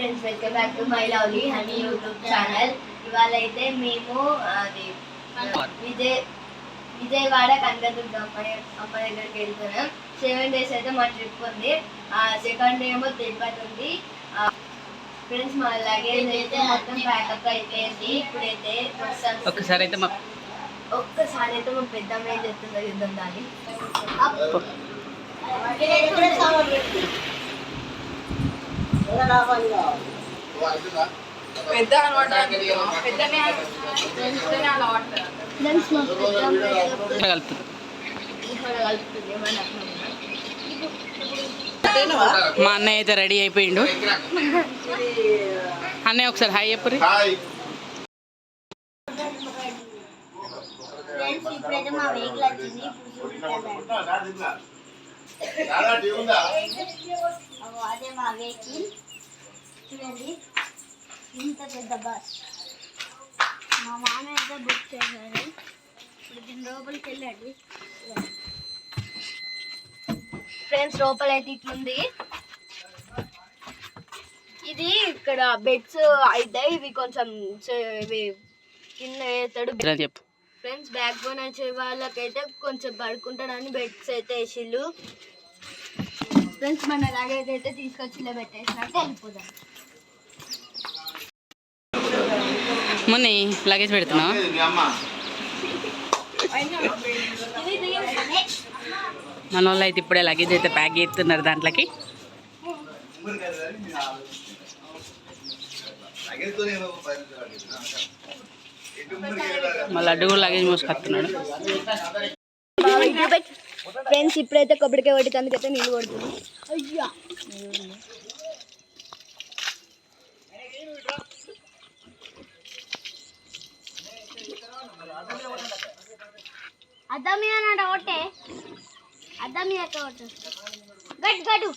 Friends welcome back to my lovely honey YouTube channel ఇవాళ అయితే మేము అది విజయ్ విజయవాడ కనకదుర్గ అమ్మ అమ్మ దగ్గరికి వెళ్తున్నాం. సెవెన్ డేస్ అయితే మా ట్రిప్ ఉంది. సెకండ్ డే ఏమో తిరుపతి ఉంది. ఫ్రెండ్స్ మా లగేజ్ అయితే మొత్తం ప్యాకప్ అయిపోయింది. ఇప్పుడైతే ఒక్కసారి అయితే మా ఒక్కసారి అయితే మా పెద్దమ్మ ఏం చెప్తుందో యుద్ధం దాన్ని అర్థం మా అన్నయ్య అయితే రెడీ అయిపోయిండు. అన్నయ్య ఒకసారి హాయ్ చెప్పురి ఫ్రెండ్స్ ఇప్పుడైతే మా వెహికల్ వచ్చింది. అదే మా వెహికల్ చూడండి ఇంత పెద్ద బస్ మా మామ అయితే బుక్ చేశారు ఇప్పుడు దీని లోపలికి వెళ్ళండి. ఫ్రెండ్స్ లోపల అయితే ఇట్లుంది. ఇది ఇక్కడ బెడ్స్ అయితే ఇవి కొంచెం ఇవి కింద వేస్తాడు. చెప్పు. ఫ్రెండ్స్ బ్యాక్ బోన్ వచ్చే వాళ్ళకైతే కొంచెం పడుకుంటాడని బెడ్స్ అయితే వేసిళ్ళు. ఫ్రెండ్స్ మన లగేజ్ అయితే తీసుకొచ్చి ఇలా వెళ్ళిపోదాం మున్ని లగేజ్ పెడుతున్నావు? మన వాళ్ళు అయితే ఇప్పుడే లగేజ్ అయితే ప్యాక్ చేస్తున్నారు దాంట్లోకి. మా లడ్డు కూడా లగేజ్ మోసుకొస్తున్నాడు. ఫ్రెండ్స్ ఇప్పుడైతే కొబ్బరికాయ కొట్టి అందుకైతే నీళ్ళు కొడుతుంది. అయ్యా. ఒకటే అద్దమి యొక్క ఒకటి గట్ గడు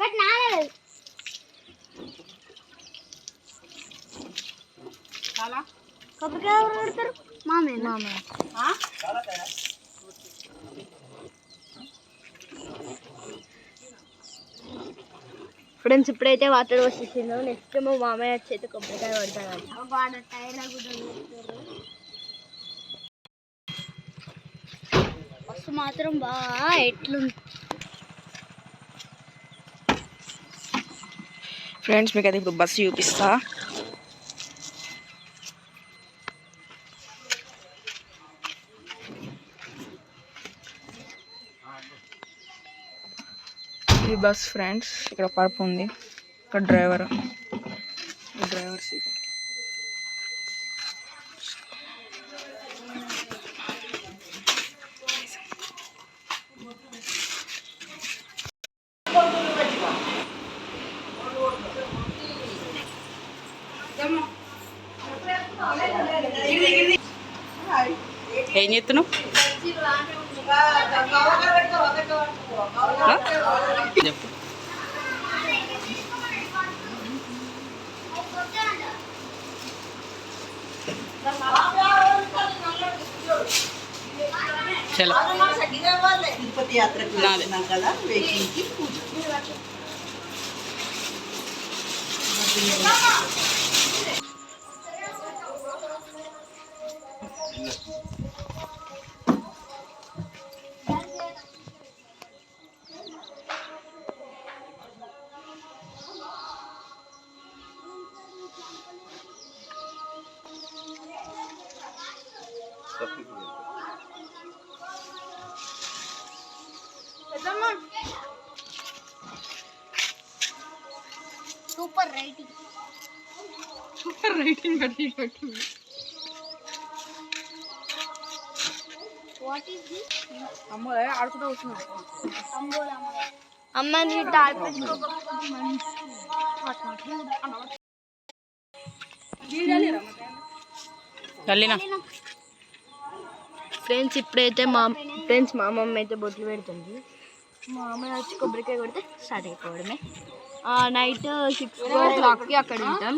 గట్ నానలేదు కొబ్బరికాయ ఎవరు కొడతారు? మామే మామే ఫ్రెండ్స్ ఇప్పుడైతే వాటర్ వచ్చేసిందో నెక్స్ట్ మా మామయ్య వచ్చేది కొబ్బరికాయ పడతాడు బస్సు మాత్రం బాగా ఎట్లుంది. ఫ్రెండ్స్ మీకు అయితే ఇప్పుడు బస్సు చూపిస్తా. బస్ ఫ్రెండ్స్ ఇక్కడ పరుపు ఉంది. ఇక్కడ డ్రైవర్. Driver seat. ఏం చేస్తున్నావు? చెప్పు చలో తిరుపతి యాత్రకు నాదే. వెళ్తున్నాం కదా వెహికల్కి పూజ super writing what is this అమ్మ ఆడుకుంటూ కూర్చున్నాడు అమ్మ నీ టార్గెట్ వెళ్ళినా. ఫ్రెండ్స్ ఇప్పుడైతే మా ఫ్రెండ్స్ మా మమ్మీ అయితే బొట్లు పెడుతుంది. మా అమ్మ వచ్చి కొబ్బరికాయ కొడితే స్టార్ట్ అయిపోవడమే. నైట్ సిక్స్ ఓ క్లాక్కి అక్కడ ఉంటాం.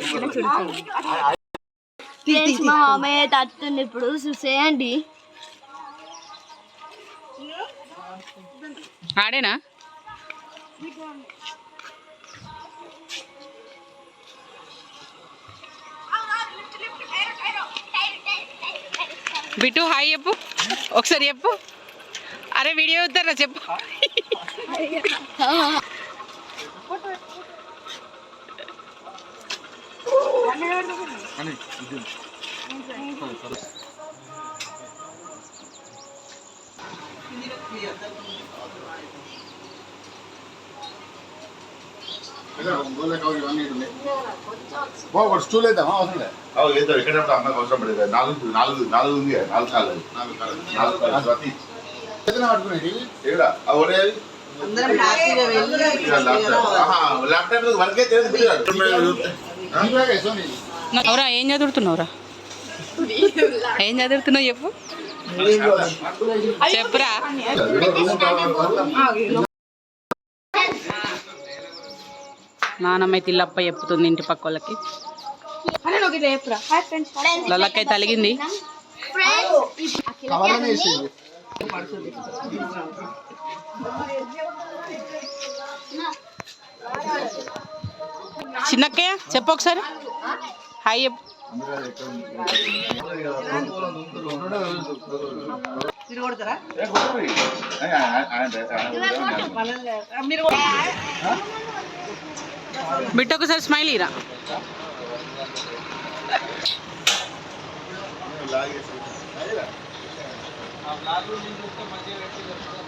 ఇక్కడ ప్లేస్ మా మామయ్య తాతుంది ఇప్పుడు చూసేయండి. ఆడేనా? బిటు హాయ్ చెప్పు. ఒకసారి చెప్పు. అరే వీడియో అవుతారా చెప్పు. బాబు స్టూల్ వేద్దామా? అవసరం లేదు? అవు ఏదో ఎక్కడ అమ్మకి అవసరం పడేది నాలుగు నాలుగు నాలుగు ఉంది నాలుగు అది. నాలుగు కాళ్ళు ప్రతి ఏదైనా పట్టుకునేది? ఏడా? ఆ అవురా ఏం చదువుతున్నావురా? ఏం చదువుతున్నావు చెప్పు. చెప్పురా. నానమ్మ అయితే ఇల్లప్ప చెప్తుంది ఇంటి పక్క వాళ్ళకి. లొల్లకై తలిగింది. చిన్నక్కయ్య చెప్పు ఒకసారి. హాయ్ చెప్పు. మీరు కొడతారా? మీరు బిట్టు ఒకసారి స్మైల్ ఇరా. ఆ, యూట్యూబర్స్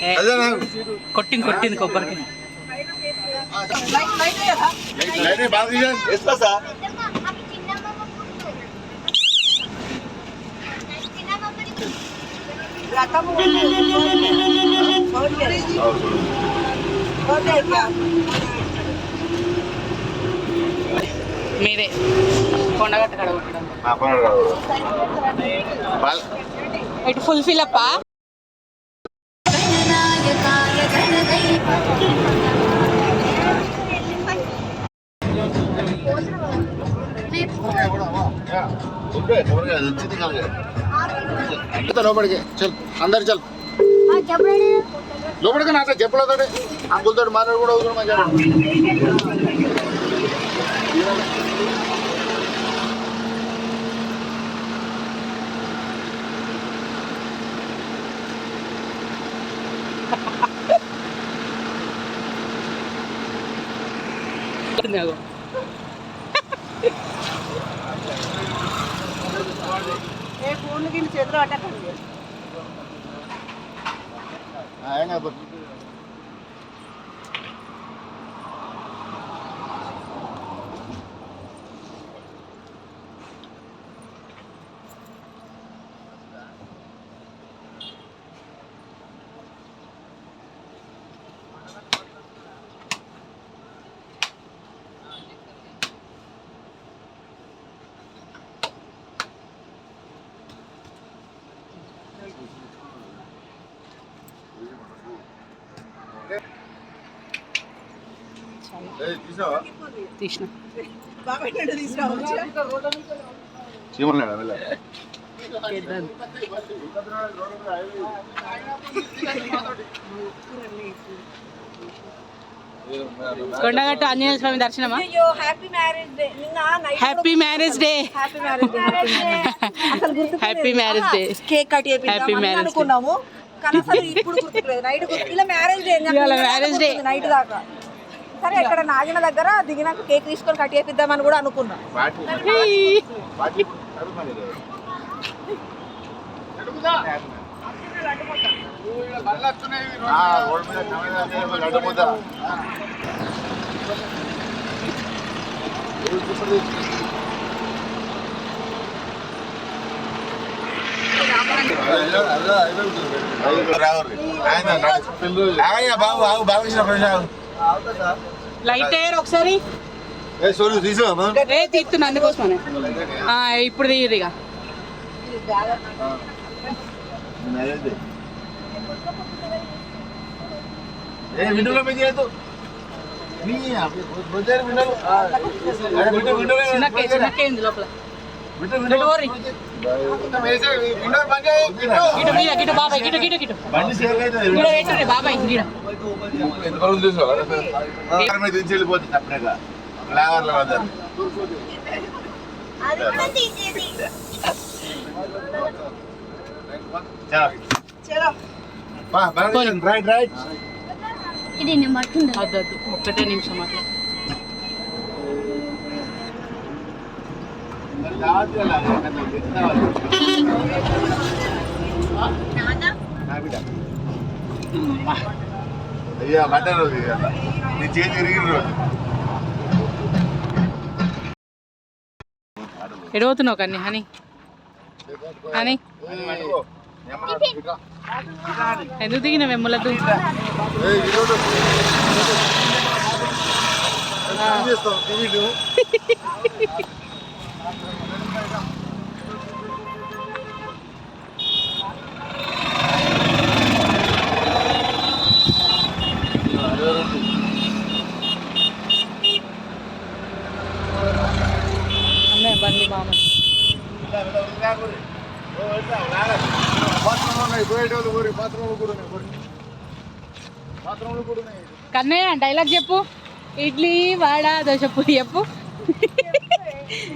ఏ, కొట్టింది కొట్టింది కొబ్బరికి మీదే కొండగట్ట కడ కొట్టడం ఇటు ఫుల్ ఫిల్ అప్పా లోపలికి చల్ అందరు చల్ లోపలికి నాకు చెప్పలేదు అంకులతో మాట్లాడు కూడా అవసరం మంచిగా ఏ ఫోన్ గిన్నె చేతిలో పట్టకండి ఆయన తీసిన. కొండగట్టు ఆంజనేయ స్వామి దర్శనమా? అయ్యో హ్యాపీ మ్యారేజ్ డే నిన్న night happy marriage day happy marriage day happy marriage day cake cut marriage day. అనుకున్నాము. కానీ అసలు ఇప్పుడు గుర్తుకులేదు నైట్ ఇలా marriage day marriage day. Night దాకా. సరే ఇక్కడ నాగిన దగ్గర దిగినాక కేక్ తీసుకొని కట్ చేపిద్దామని కూడా అనుకున్నాం. ఆయన బాబు బాబు ఇచ్చిన ఆగు. లైట్ అయ్యారు ఒకసారి? ఏ తీస్తున్నా అందుకోసమనే. ఇప్పుడు తీయదు ఇక బాబాయ్ బాబాయ్ ఎంతవరకు తీసుకో కారు మీద దించి వెళ్ళిపోతుంది అప్పుడేగా ఫ్లేవర్ల వద్ద రైట్ రైట్ ఇది నేను ఒక్కటే నిమిషం అట్లా అయ్యా మటన్ రోజు నీ చేతి తిరిగిన రోజు. ఎడవుతున్నావు కన్నీ హనీ. హనీ. ఎందుకు దిగిన వెమ్ములద్దు అన్నయ్య కూడా ఉన్నాయి కూడా ఉన్నాయి. కన్నయ్య డైలాగ్ చెప్పు. ఇడ్లీ వడ దోశ పూరి చెప్పు.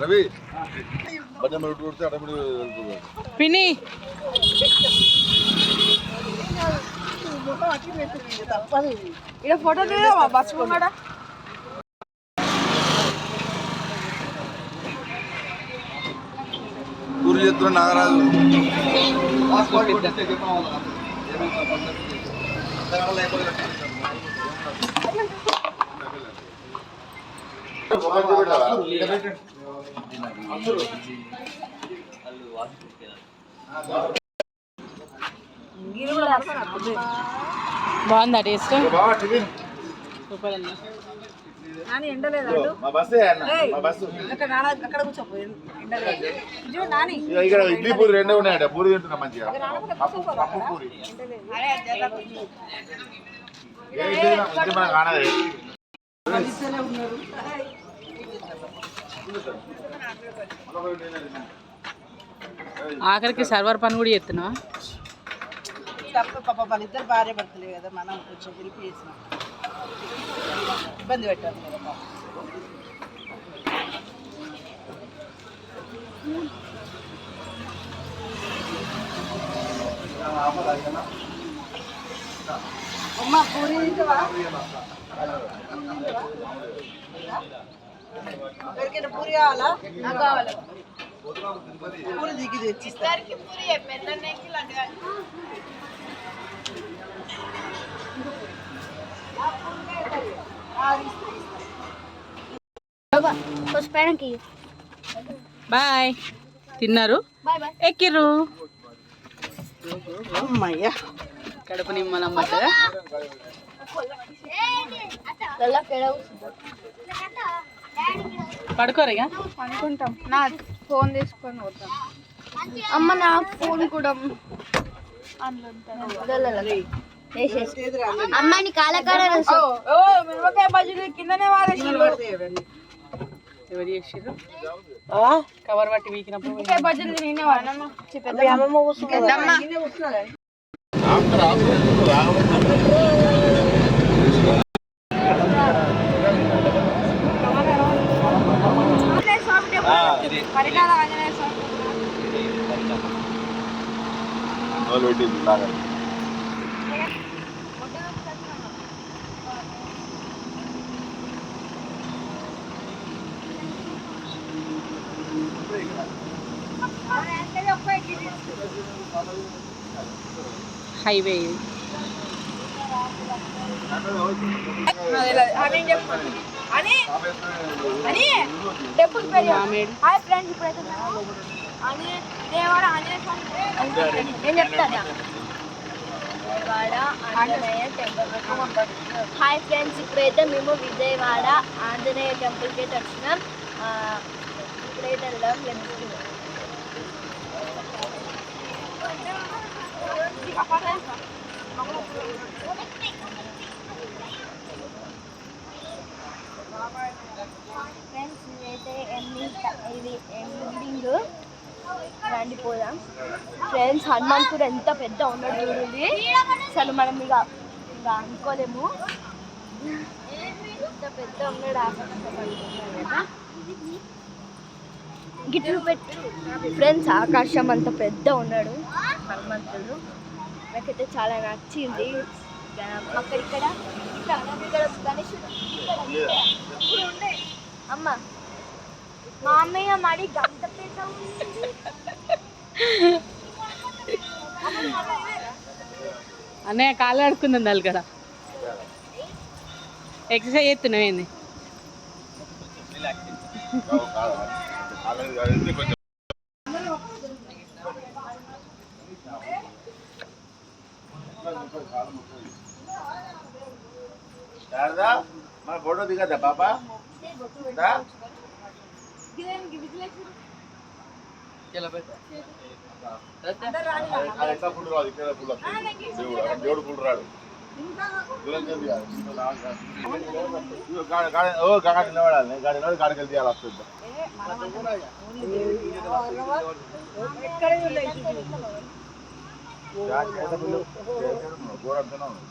రవి పిన్ని ఇక్కడ ఫోటో తీయమా బస్ ముంగడ కురుచేత్ర నాగరాజు. బాగుందా టేస్ట్? సూపర్ అన్న. నాని ఎండలేదు మా బస్సే అన్న మా బస్సు. అక్కడ నాన్న అక్కడ కూర్చోపో ఎండలేదు. చూడు నాని. ఇక ఇక్కడ ఇడ్లీ పూరి రెండే ఉన్నాయట పూరి తింటున్నా మంచిగా. పప్పు పప్పు పూరి. ఆఖరికి సర్వర్ పని కూడా చేస్తున్నావా? తప్ప పాప వాళ్ళిద్దరు భార్య భర్తలే కదా మనం కొంచెం హెల్ప్ చేసినాం. ఇబ్బంది పెట్టాలి కదా పాపం. అమ్మ పూరి తింటావా? ఎవరికైనా పూరి కావాలా నాకు కావాలి పూరి దిగి తెచ్చిస్తా పుష్పానికి బాయ్ తిన్నారు బాయ్. బాయ్ ఎక్కిర్రు. అమ్మయ్యా. కడుపు నిమ్మలమ్మట పడుకోరు ఇక? అనుకుంటాం నా ఫోన్ తీసుకొని పోతాం. అమ్మ నా ఫోన్ కూడా అమ్మాయిని కాలకాడ ఓ మిరపకాయ బజ్జీలు కిందనే వారేసి ఎవరు చేసిర్రు కవర్ పట్టి వీకినప్పుడు మిరపకాయ బజ్జీలు నేనే వాడినా పరికాల ఆంజనేయ స్వామి వాళ్ళు పెట్టింది లాగా హైవే. ఇది. హాయ్ ఫ్రెండ్స్ ఇప్పుడైతే అని దేవాడ ఆంజనేయ స్వామి నేను చెప్తాను Vijayawada Anjaneya temple hi friends ఇప్పుడైతే మేము విజయవాడ ఆంజనేయ టెంపుల్కి అయితే వచ్చినాం ఆ, ఇప్పుడైతే వెళ్దాం ఫ్రెండ్స్ ఫ్రెండ్స్ ఇదైతే ఎండింగ్ ఇది ఎండింగ్ రండి పోదాం ఫ్రెండ్స్ హనుమంతుడు ఎంత పెద్ద ఉన్నాడు చూడండి. అసలు మనం ఇక ఇక అనుకోలేము. ఎంత పెద్ద ఉన్నాడు ఆకాశం గిట్లు పెట్టు ఫ్రెండ్స్ ఆకాశం అంత పెద్ద ఉన్నాడు. హనుమంతుడు నాకైతే చాలా నచ్చింది ఇక అక్కడ ఇక్కడ ఇక్కడ ఇక్కడ గణేశుడు ఇక్కడ, ఉండే. అమ్మ మా అమ్మయ్య మడి గంట పెద్ద అన్నయ్య కాళ్ళు ఆడుకుందాం దాని కదా ఎక్సర్సైజ్ చేస్తున్నావు ఏంది శారదా మన ఫోటో దిగద్దా పాప ఎట్లా ఫుడ్ రాదు ఇక్కడ ఫుడ్ దేవుడు దేవుడు ఫుడ్ రాడు. దూరం గాడి నిలబడాలి. గాడి నిలబడి గాడికి వెళ్ళి తీయాలి వస్తుంది. ఉంది.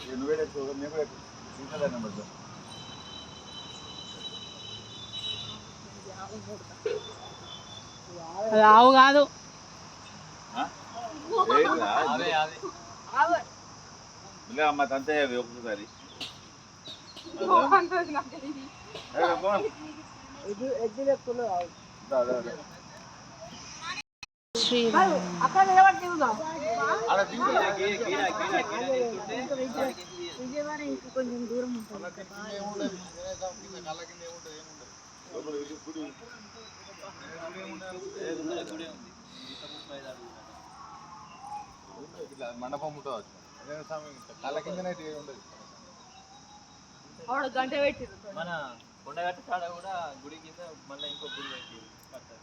నేను కూడా ఎక్కువ. ఇంకదాన్ని నెంబర్ అది ఆవు కాదు. అమ్మ తంతే అవి ఒక్కసారి అక్కడ నిలబడి దిగుదాం మండపం ఉంటుంది కళ్ళ కిందనే ఉండదు ఆవిడ గంట పెట్టి మన కొండగట్టు కాడ కూడా గుడి కింద మళ్ళీ ఇంకో గుడి పెట్టి కట్టారు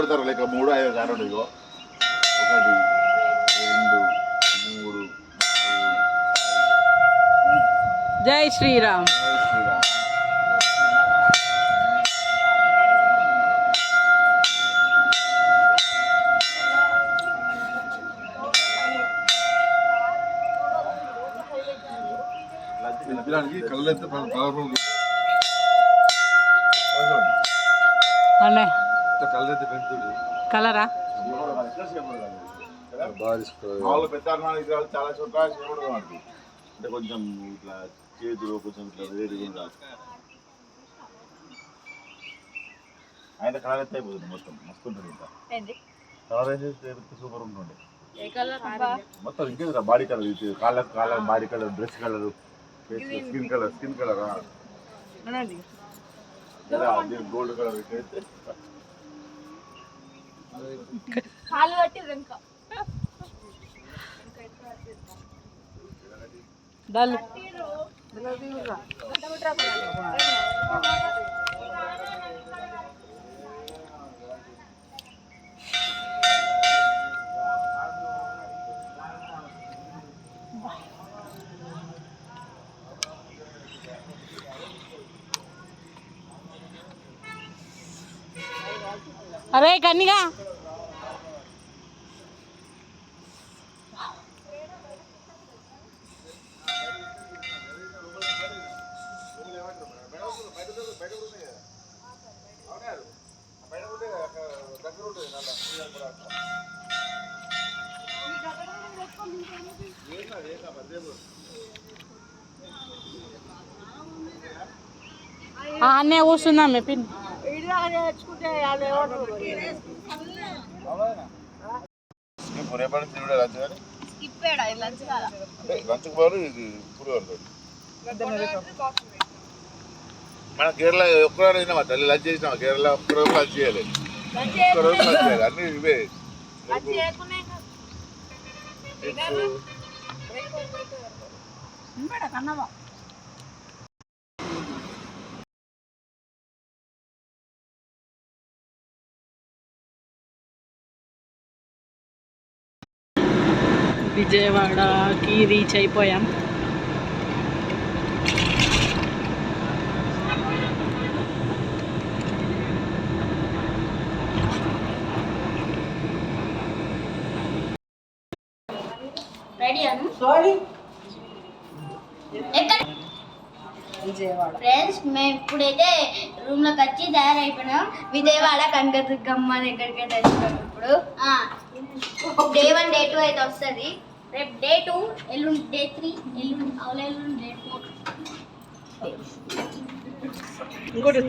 కొడతారు లేక మూడు ఐదు సార్లు ఇగో. ఒకటి రెండు మూడు జై శ్రీరామ్. జై శ్రీరామ్. కలరా చాలా చోట్ల అంటే కొంచెం ఇట్లా చేతులు కొంచెం ఇట్లా వేడిగా ఉండాలి. ఆయన కలర్ అయితే అయిపోతుంది మొత్తం. మస్తు ఉంటుంది ఇంకా. కలర్ అయితే సూపర్ ఉంటుండే. ఏ కలర్ మొత్తం ఇంకేది బాడీ కలర్ ఇది? కాళ్ళ కాళ్ళ body colour dress colour skin colour skin colour? Gold colour అయితే కాలు కట్టి వెనక. డల్ అరే కన్నిగా. అన్నే కూర్చుందాం పిన్ రేపటి తిరుగుడే లంచ్ కానీ? అంటే లంచ్కి పోరు ఇది ఇప్పుడు మన కేరళ ఒక్కరోజు అయినా తల్లి లంచ్ చేసినాం కేరళ ఒక్కరోజు లంచ్ చేయలేదు. ఒక్కరోజు లంచ్ చేయాలి అన్ని ఇవే. విజయవాడకి రీచ్ అయిపోయాం. రెడీ అను ఎక్కడ? విజయవాడ. ఫ్రెండ్స్ మేము ఇప్పుడైతే రూమ్లోకి వచ్చి తయారైపోయినాం. విజయవాడ కనకదుర్గమ్మ దగ్గరికి అయితే వచ్చినాం ఇప్పుడు. డే వన్ డే టూ అయితే వస్తుంది. రేపు డే టూ ఎల్లుండి డే త్రీ ఎల్లుండి అవును ఎల్లుండి డే ఫోర్ ఇంకోటి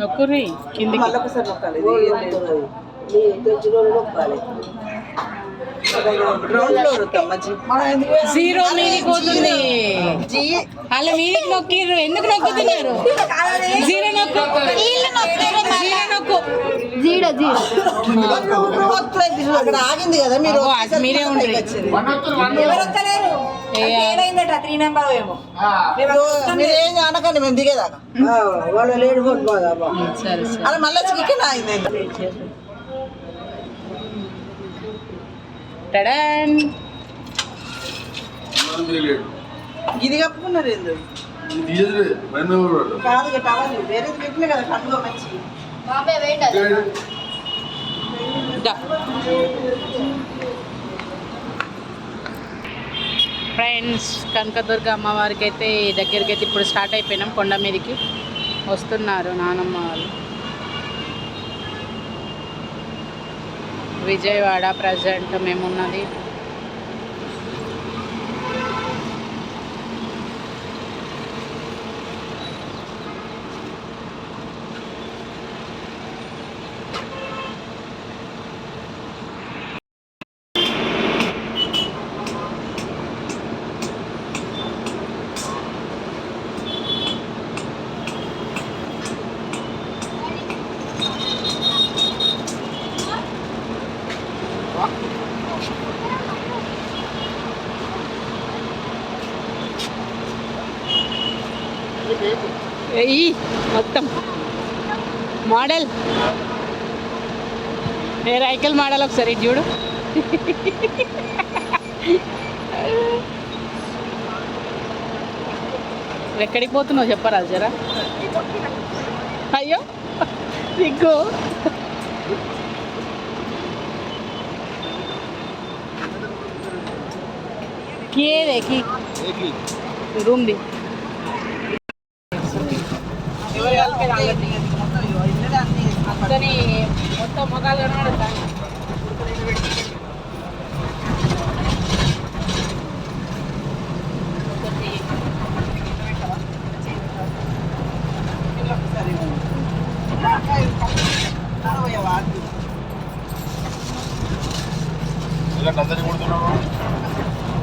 నొక్కురి కిందికి జీరో మీదికి పోతుంది. నొక్కిర్రు. ఎందుకు నొక్కుతున్నారు? జీరో నొక్కు. జీరో నొక్కు. జీడో జీడో అక్కడ ఆగింది కదా మీరు మీరే ఉండ్రి. ఏం అనకండి మేము దిగేదాకా. వాళ్ళు లేడు సరే సరే. అలా మళ్ళీ చికెన్ అయింది టడన్. ఇది కప్పుకున్నారు ఏందో? తీయలేదు బండి కూడా కాదు టవల్ వేరేది పెట్టిన కదా కట్టుకో మంచి. బాబాయ్ వెయిట్ అది. ఫ్రెండ్స్ కనకదుర్గ అమ్మవారికి అయితే దగ్గరికి అయితే ఇప్పుడు స్టార్ట్ అయిపోయినాం కొండ మీదకి. వస్తున్నారు నానమ్మ వాళ్ళు. విజయవాడ ప్రజెంట్ మేమున్నది ఎయ్యి మొత్తం మోడల్. ఏ రైకల్ మోడల్ ఒకసారి చూడు. ఎక్కడికి పోతున్నావు చెప్పరా జరా? అయ్యో సిగ్గు కే కి రూమ్ ది అతని మొత్తం మొగాలు కనబడతాయి ఇలా అందరినీ కొడుతున్నావు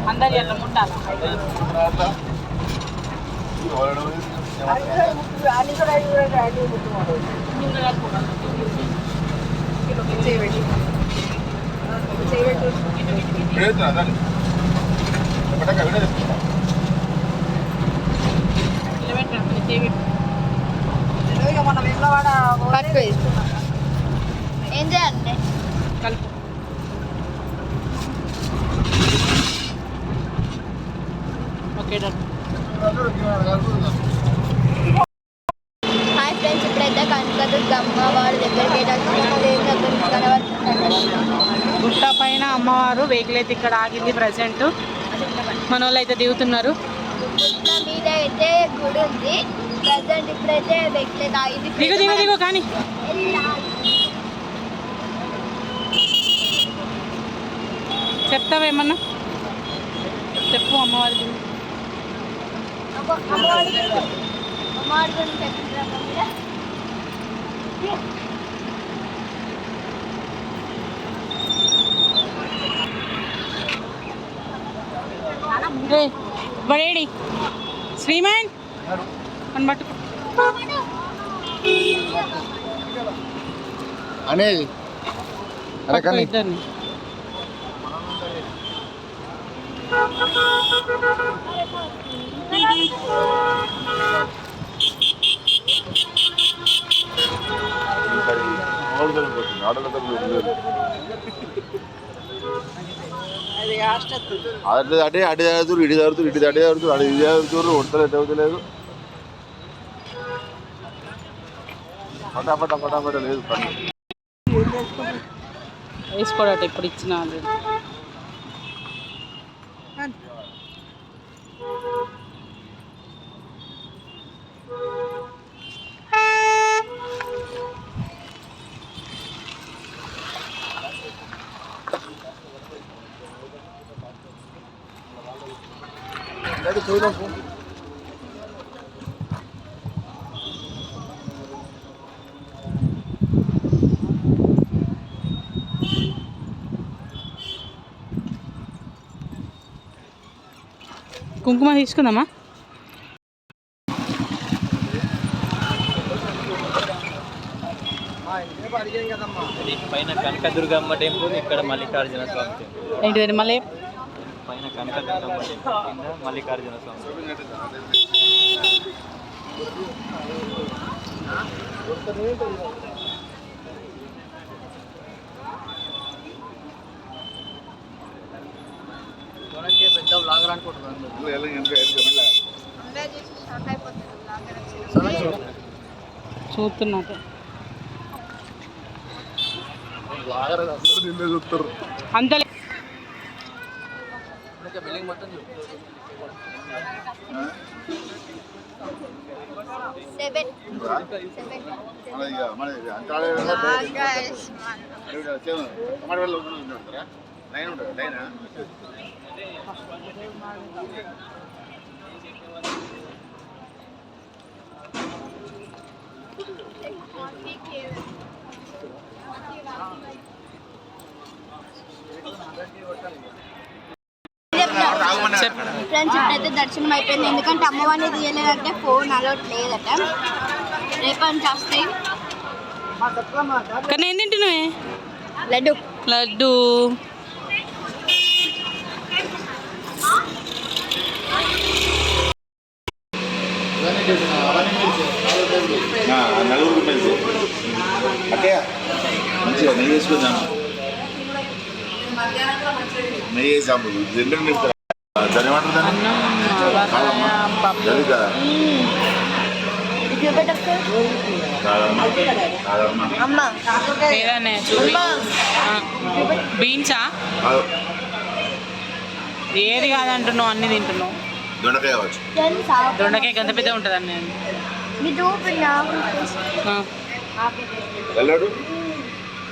అందరి అట్లా ముట్టాల అట్లా ఎవరు ప్రయత్నం అదండి ఎప్పటికా వీడియో తీసుకుంటా మన వేములవాడ పట్టుకో ఏం చేయాలంటే కలుపు. ఓకే హాయ్ ఫ్రెండ్స్ ఇప్పుడైతే కనకదుర్గ అమ్మవారి దగ్గరికి గుట్ట పైన అమ్మవారు వెహికల్ అయితే ఇక్కడ ఆగింది ప్రజెంట్. మన వాళ్ళు అయితే దిగుతున్నారు. గుట్ట మీద అయితే గుడి ఉంది. ప్రజెంట్ ఇప్పుడైతే వెక్లే తాగింది దిగు దిగు దిగు కానీ. చెప్తావేమన్నా చెప్పు అమ్మవారి. అమ్మవారి గురించి? రే బడేడి శ్రీమాన్ అని పట్టుకో అనేది అరే పట్టుకో కానీ ఇద్దరిని ఈసారి మోడల్ పోతుంది ఆటోలో లేదు అట్లా అటే అటే చదువుతారు ఇటు చదువుతారు ఇటు అటే చదువుతారు అటు ఇది చదువుతారు వంటలు ఎటు అవుతలేదు. ఫటాఫట ఫటాఫట లేదు పని. వేసుకోడట ఇప్పుడు ఇచ్చిన ఆల్రెడీ కుంకుమ తీసుకుందామా? పైన కనకదుర్గమ్మ టెంపుల్ ఇక్కడ మల్లికార్జున స్వామి టెంపుల్. ఏంటిది మళ్ళీ? కనకదుర్గమ్మ కింద మల్లికార్జున స్వామి పెద్ద బ్లాగర్ అనుకుంటున్నాను చూస్తున్నట్టు నిన్నే చూస్తారు అంత బిల్డింగ్ మొత్తం సెవెన్ సెవెన్ మన ఇక మన అంతాడే టమాటా వెళ్ళి ఉంటారా లైన్ ఉంటుంది లైనా చెప్పు ఫ్రెండ్స్ ఇప్పుడైతే దర్శనం అయిపోయింది. ఎందుకంటే అమ్మవారిని తీయలేదంటే ఫోన్ అలౌట్ లేదట. రేపటి నుంచి వస్తాయి కానీ ఏం తింటున్నావే? లడ్డు. లడ్డు. నలుగురు కలిసి. అక్కయ్య మంచిగా నెయ్యి వేసుకుందాం. నెయ్యి వేసాము. రెండు దాని ఏమంటారు దాన్ని అది కదా బీన్సా? కాదు. ఏది కాదంటున్నావు అన్ని తింటున్నావు? దొండకాయ కావచ్చు. దొండకాయ గంత పెద్ద ఉంటుంది అన్ని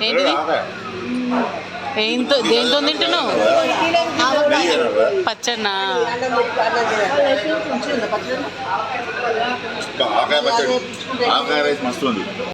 ఏంటిది? ఏంతో దేంతో తింటున్నావు? పచ్చన్న? పచ్చన్నా ఆకాయ పచ్చడి. ఆకాయ రైస్ మస్తు ఉంది.